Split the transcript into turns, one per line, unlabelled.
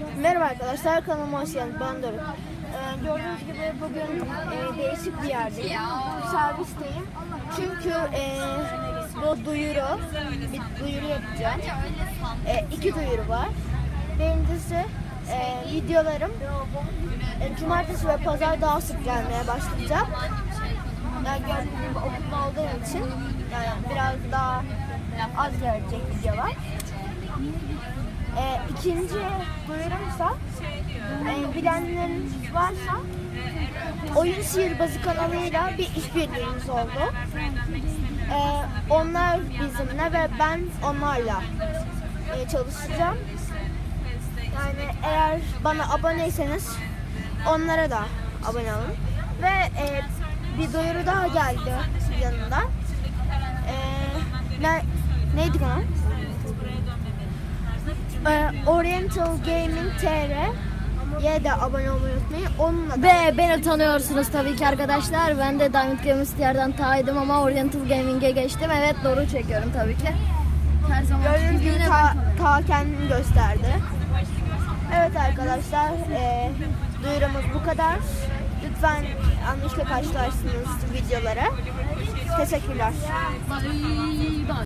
Merhaba arkadaşlar kanalıma hoş geldiniz. Ben Doruk. Ee, gördüğünüz gibi bugün e, değişik bir yerdeyim. Servisteyim. Çünkü e, bu duyuru, bir duyuru yapacağım. E, iki duyuru var. Birincisi e, videolarım e, cumartesi ve pazar daha sık gelmeye başlayacak. Yani gördüğünüz gibi okulda olduğum için yani biraz daha az gelecek videolar. E, ikinci duyurumsa e, bilenleriniz varsa Oyun Sihirbazı kanalıyla bir işbirliğimiz oldu. E, onlar bizimle ve ben onlarla e, çalışacağım. Yani eğer bana aboneyseniz onlara da abone olun. Ve e, bir duyuru daha geldi yanında. E, ne, neydi kanal? Ee, Oriental Gaming TR'ye de abone olmayı unutmayın. Onunla da
Ve beni tanıyorsunuz tabii ki arkadaşlar. Ben de Diamond Games yerden taydım ama Oriental Gaming'e geçtim. Evet doğru çekiyorum tabii ki. Her zaman
gördüğünüz gibi ta, ta kendini gösterdi. Evet arkadaşlar e, duyurumuz bu kadar. Lütfen yanlışla karşılarsınız videoları. Teşekkürler.
Bye bye.